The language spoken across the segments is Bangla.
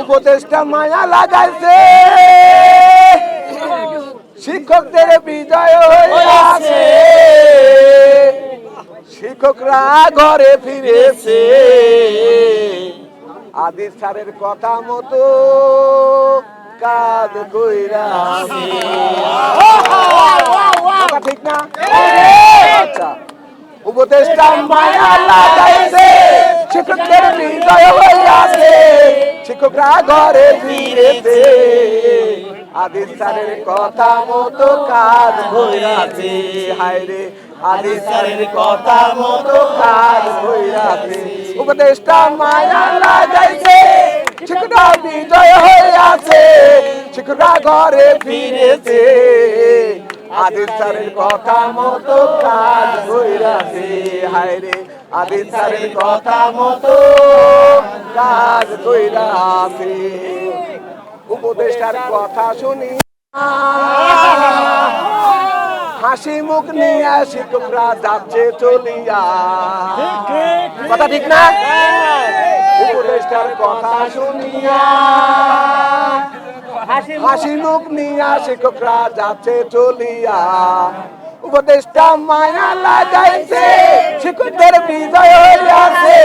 উপদেশটা মায়া লাগাইছে। শিক্ষকদের বিজয় হয়েছে শিক্ষকরা ঘরে ফিরেছে। আদি স্যারের কথা মতো কাজ কইরাছে। কথা ঠিক না? আচ্ছা। উপদেশটা মায়া লাগাইছে। শিক্ষকদের বিজয় হইয়াছে। শিক্ষকরা ঘরে ফিরেছে। আদি স্যারের কথা মতো কাজ হইয়াছে হায় রে আদি স্যারের কথা মতো কাজ হইয়াছে উপদেশটা মায়া লাগাইছে, শিক্ষকরা বিজয় হইয়াছে শিক্ষকরা ঘরে ফিরেছে। আদির স্যারের কথা মতো কাজ কইরাছে হায় রে আদির স্যারের কথা মতো কাজ কইরাছে উপদেষ্টার কথা শুনি। হাসি মুখ নিয়ে শিক্ষকরা যাচ্ছে চলিয়া। কথা ঠিক না? উপদেষ্টার কথা শুনিয়া। হাসি মুখ নিয়া শিক্ষকরা যাচ্ছে চলিয়া। উপদেশটা মায়া লাগাইছে শিক্ষকদের বিজয় হইয়াছে।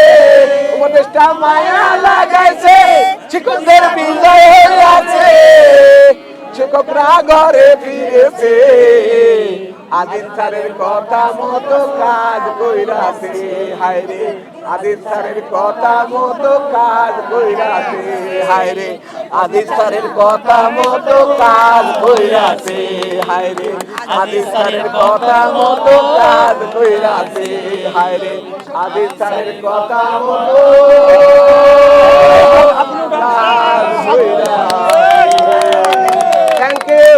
উপদেশটা মায়া শিক্ষকদের বিজয় হইয়াছে শিক্ষকরা ঘরে ফিরেছে। আদিত স্যারের কথা মতো কাজ কইরাছে। হায় রে আদিত স্যারের কথা মতো কাজ কইরাছে। হায় রে আদিত স্যারের কথা মতো কাজ কইরাছে। হায় রে আদিত স্যারের কথা মতো কাজ কইরাছে। হায় রে আদিত স্যারের কথা মতো কাজ কইরাছে থ্যাংক ইউ